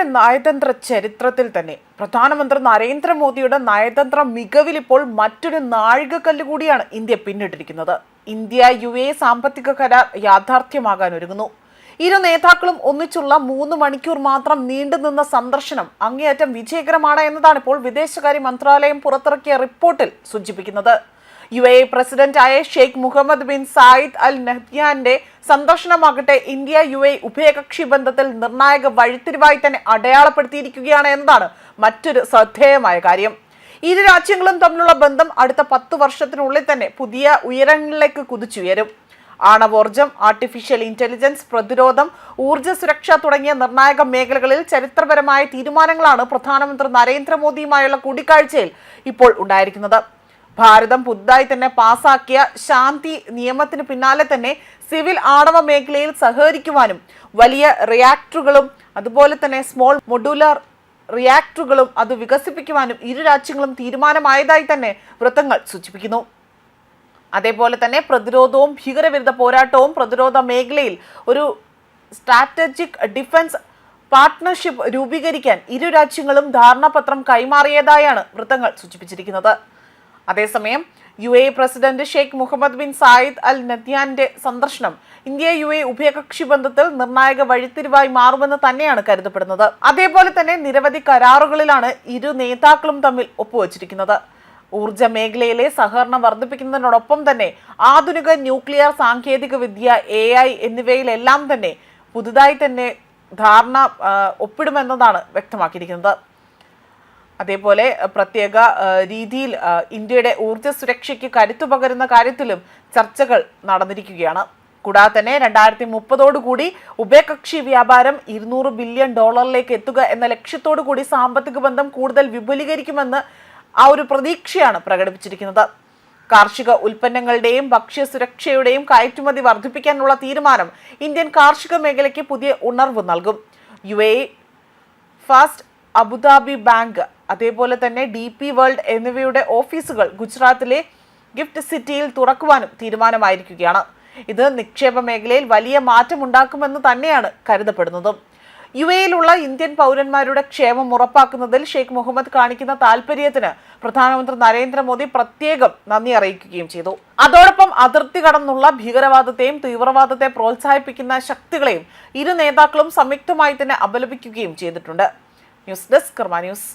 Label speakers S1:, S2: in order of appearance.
S1: ഇന്ത്യയുടെ നയതന്ത്ര ചരിത്രത്തിൽ തന്നെ പ്രധാനമന്ത്രി നരേന്ദ്രമോദിയുടെ നയതന്ത്ര മികവിൽ ഇപ്പോൾ മറ്റൊരു നാഴികക്കല്ല് കൂടിയാണ് ഇന്ത്യ പിന്നിട്ടിരിക്കുന്നത്. ഇന്ത്യ യു എ സാമ്പത്തിക കരാർ യാഥാർത്ഥ്യമാകാൻ ഒരുങ്ങുന്നു. ഇരു നേതാക്കളും ഒന്നിച്ചുള്ള മൂന്ന് മണിക്കൂർ മാത്രം നീണ്ടുനിന്ന സന്ദർശനം അങ്ങേയറ്റം വിജയകരമാണ് എന്നതാണ് ഇപ്പോൾ വിദേശകാര്യ മന്ത്രാലയം പുറത്തിറക്കിയ റിപ്പോർട്ടിൽ സൂചിപ്പിക്കുന്നത്. യു എ പ്രസിഡന്റായ Sheikh Mohammed bin Zayed al നഹ്യാന്റെ സന്ദർശനമാകട്ടെ ഇന്ത്യ യു എ ഉഭയകക്ഷി ബന്ധത്തിൽ നിർണായക വഴിത്തിരിവായി തന്നെ അടയാളപ്പെടുത്തിയിരിക്കുകയാണ് എന്നതാണ് മറ്റൊരു ശ്രദ്ധേയമായ കാര്യം. ഇരു രാജ്യങ്ങളും തമ്മിലുള്ള ബന്ധം അടുത്ത പത്ത് വർഷത്തിനുള്ളിൽ തന്നെ പുതിയ ഉയരങ്ങളിലേക്ക് കുതിച്ചുയരും. ആണവോർജം ആർട്ടിഫിഷ്യൽ ഇന്റലിജൻസ് പ്രതിരോധം ഊർജ സുരക്ഷ തുടങ്ങിയ നിർണായക മേഖലകളിൽ ചരിത്രപരമായ തീരുമാനങ്ങളാണ് പ്രധാനമന്ത്രി നരേന്ദ്രമോദിയുമായുള്ള കൂടിക്കാഴ്ചയിൽ ഇപ്പോൾ ഉണ്ടായിരിക്കുന്നത്. ഭാരതം പുതുതായി തന്നെ പാസാക്കിയ ശാന്തി നിയമത്തിന് പിന്നാലെ തന്നെ സിവിൽ ആണവ മേഖലയിൽ സഹകരിക്കുവാനും വലിയ റിയാക്ടറുകളും അതുപോലെ തന്നെ സ്മോൾ മൊഡുലാർ റിയാക്ടറുകളും അത് വികസിപ്പിക്കുവാനും ഇരു രാജ്യങ്ങളും തീരുമാനമായതായി തന്നെ വൃത്തങ്ങൾ സൂചിപ്പിക്കുന്നു. അതേപോലെ തന്നെ പ്രതിരോധവും ഭീകരവിരുദ്ധ പോരാട്ടവും പ്രതിരോധ മേഖലയിൽ ഒരു സ്ട്രാറ്റജിക് ഡിഫൻസ് പാർട്ട്ണർഷിപ്പ് രൂപീകരിക്കാൻ ഇരു രാജ്യങ്ങളും ധാരണാപത്രം കൈമാറിയതായാണ് വൃത്തങ്ങൾ സൂചിപ്പിച്ചിരിക്കുന്നത്. അതേസമയം U A president Sheikh Mohammed bin Zayed al നദ്യാന്റെ സന്ദർശനം ഇന്ത്യ യു എ ഉഭയകക്ഷി ബന്ധത്തിൽ നിർണായക വഴിത്തിരിവായി മാറുമെന്ന് തന്നെയാണ് കരുതപ്പെടുന്നത്. അതേപോലെ തന്നെ നിരവധി കരാറുകളിലാണ് ഇരു നേതാക്കളും തമ്മിൽ ഒപ്പുവച്ചിരിക്കുന്നത്. ഊർജ മേഖലയിലെ സഹകരണം വർദ്ധിപ്പിക്കുന്നതിനോടൊപ്പം തന്നെ ആധുനിക ന്യൂക്ലിയർ സാങ്കേതിക വിദ്യ എ ഐ എന്നിവയിലെല്ലാം തന്നെ പുതുതായി തന്നെ ധാരണ ഒപ്പിടുമെന്നതാണ് വ്യക്തമാക്കിയിരിക്കുന്നത്. അതേപോലെ പ്രത്യേക രീതിയിൽ ഇന്ത്യയുടെ ഊർജ സുരക്ഷയ്ക്ക് കരുത്തു പകരുന്ന കാര്യത്തിലും ചർച്ചകൾ നടന്നിരിക്കുകയാണ്. കൂടാതെ തന്നെ രണ്ടായിരത്തി മുപ്പതോടുകൂടി ഉഭയകക്ഷി വ്യാപാരം ഇരുന്നൂറ് ബില്യൺ ഡോളറിലേക്ക് എത്തുക എന്ന ലക്ഷ്യത്തോടു കൂടി സാമ്പത്തിക ബന്ധം കൂടുതൽ വിപുലീകരിക്കുമെന്ന് ആ ഒരു പ്രതീക്ഷയാണ് പ്രകടിപ്പിച്ചിരിക്കുന്നത്. കാർഷിക ഉൽപ്പന്നങ്ങളുടെയും ഭക്ഷ്യ സുരക്ഷയുടെയും കയറ്റുമതി വർദ്ധിപ്പിക്കാനുള്ള തീരുമാനം ഇന്ത്യൻ കാർഷിക മേഖലയ്ക്ക് പുതിയ ഉണർവ് നൽകും. U A first Abu Dhabi bank അതേപോലെ തന്നെ ഡി പി വേൾഡ് എന്നിവയുടെ ഓഫീസുകൾ ഗുജറാത്തിലെ ഗിഫ്റ്റ് സിറ്റിയിൽ തുറക്കുവാനും തീരുമാനമായിരിക്കുകയാണ്. ഇത് നിക്ഷേപ മേഖലയിൽ വലിയ മാറ്റമുണ്ടാക്കുമെന്ന് തന്നെയാണ് കരുതപ്പെടുന്നതും. യു എയിലുള്ള ഇന്ത്യൻ പൗരന്മാരുടെ ക്ഷേമം ഉറപ്പാക്കുന്നതിൽ ഷെയ്ഖ് മുഹമ്മദ് കാണിക്കുന്ന താല്പര്യത്തിന് പ്രധാനമന്ത്രി നരേന്ദ്രമോദി പ്രത്യേകം നന്ദി അറിയിക്കുകയും ചെയ്തു. അതോടൊപ്പം അതിർത്തി കടന്നുള്ള ഭീകരവാദത്തെയും തീവ്രവാദത്തെ പ്രോത്സാഹിപ്പിക്കുന്ന ശക്തികളെയും ഇരു നേതാക്കളും സംയുക്തമായി തന്നെ അപലപിക്കുകയും ചെയ്തിട്ടുണ്ട്. News desk Karma news.